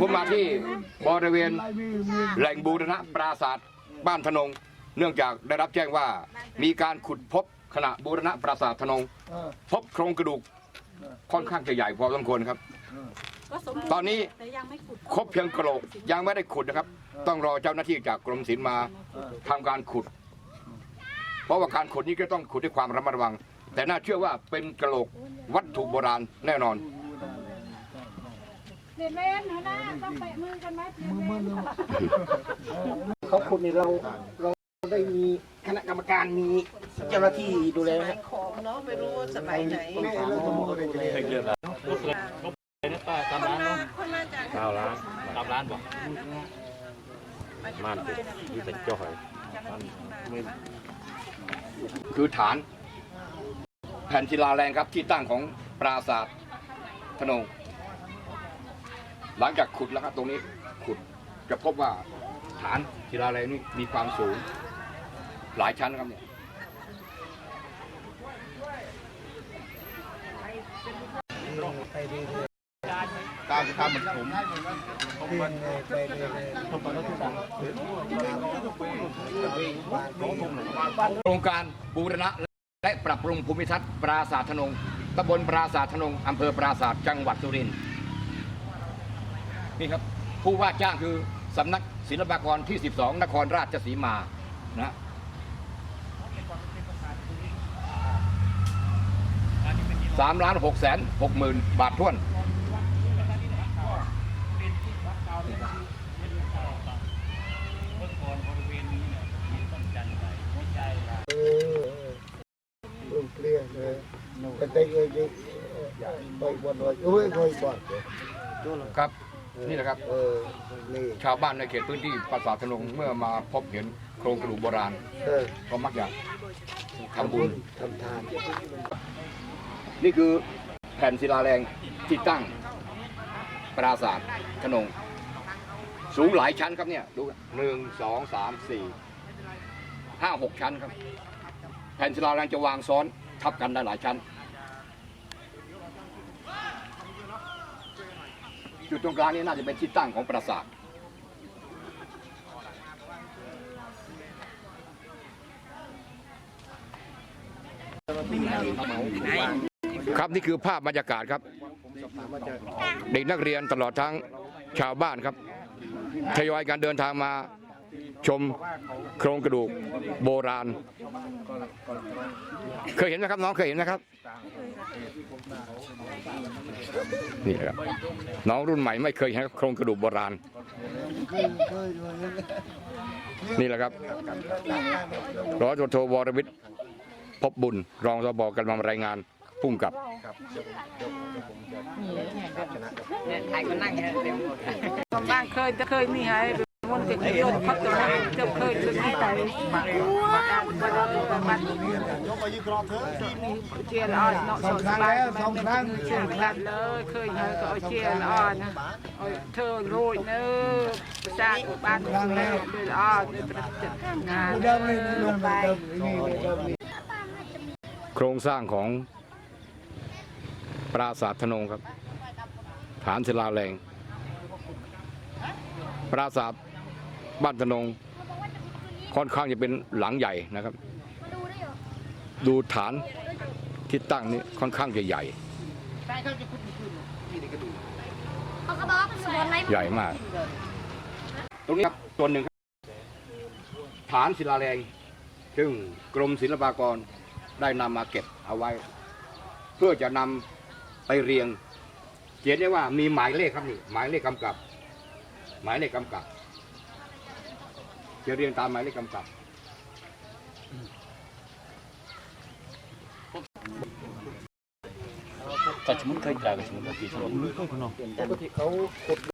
ผมมาที่บริเวณแหล่งบูรณะปราสาทบ้านธนง เนื่องจากได้รับแจ้งว่ามีการขุดพบขณะบูรณะปราสาทธนง พบโครงกระดูกค่อนข้างจะใหญ่พอสมควรครับก็สมบูรณ์ตอนนี้แต่ยังไม่ขุดครบเพียงกระโหลกยังไม่ได้ขุดนะครับ ต้องรอเจ้าหน้าที่จากกรมศิลป์มาทำการขุด เพราะว่าการขุดนี้ก็ต้องขุดด้วยความระมัดระวัง แต่น่าเชื่อว่าเป็นกระโหลกวัตถุโบราณแน่นอน เปลี่ยนเว้นนะนะต้องแปะมือกันไหมเปลี่ยนเว้นเขาขุดนี่เราเราได้มีคณะกรรมการมีเจ้าหน้าที่ดูแลไหมฮะของเนาะไม่รู้ว่าสมัยไหนตามร้านเนาะคนมาจากเก้าล้านตามร้านบอกมันที่เป็นเจ้าหอยคือฐาน แผ่นศิลาแรงครับที่ตั้งของปราสาทธนง หลังจากขุดแล้วครับตรงนี้ขุดจะพบว่าฐานศิลาแรงนี่มีความสูง หลายชั้นนะครับเนี่ยการทำเหมือนผมโครงการบูรณะและปรับปรุงภูมิทัศน์ปราสาทธนงตำบลปราสาทธนงอำเภอปราสาทจังหวัดสุรินทร์ นี่ครับผู้ว่าจ้างคือสำนักศิลปากรที่ 12 นครราชสีมานะสามล้านหกแสนหกหมื่นบาทท้วนเกลี้ยเลยแต่ได้เอ้ยไปบนเลยโอ้ยเคยบอดครับ นี่นะครับ เออนี่ชาวบ้านในเขตพื้นที่ปราสาทธนงเมื่อมาพบเห็นโครงกระดูกโบราณ เออก็มักอยากทำทำบุบุญญทำทาน นี่คือแผ่นศิลาแรงที่ตั้งปราสาทธนง สูงหลายชั้นครับเนี่ย ดูหนึ่งสองสามสี่ห้าหกชั้นครับ แผ่นศิลาแรงจะวางซ้อนทับกันได้หลายชั้น จุดตรงกลางนี้น่าจะเป็นที่ตั้งของปราสาทครับนี่คือภาพบรรยากาศครับ เด็กนักเรียนตลอดทั้งชาวบ้านครับทยอยการเดินทางมา ชมโครงกระดูกโบราณ เคยเห็นไหมครับน้องเคยเห็นไหมครับ นี่ครับน้องรุ่นใหม่ไม่เคยเห็นโครงกระดูกโบราณ นี่แหละครับร้อยตำรวจโทวรวิทย์พบบุญ รองสบกำลังรายงานพุ่งกับบ้านเคยจะเคยมีให้ มันก็โยนพักตัวนั้นจะเคยจะมีแต่เชียร์อ่อนเนาะสองครั้งแล้วสองครั้งเชียร์กันเลยเคยให้ก็เชียร์อ่อนนะเธอโรยเนื้อสร้างบ้านเมืองเดือดอ่อนประจัดงานไปโครงสร้างของปราสาทธนงครับ ฐานศิลาแรงปราสาท บ้านธนงค่อนข้างจะเป็นหลังใหญ่นะครับ ดูฐานที่ตั้งนี้ค่อนข้างจะใหญ่เขาก็บอกว่าสวนไรใหญ่มาก ตรงนี้ครับส่วนหนึ่งครับฐานศิลาแรง ซึ่งกรมศิลปากรได้นำมาเก็บเอาไว้ เพื่อจะนำไปเรียงเขียนได้ว่ามีหมายเลขครับนี่หมายเลขกำกับ หมายเลขกำกับ จะเรียงตามหมายเลขกำกับแต่สมมติเคยจ่ายกับสมมติกี่สมมติปกติเขาขุด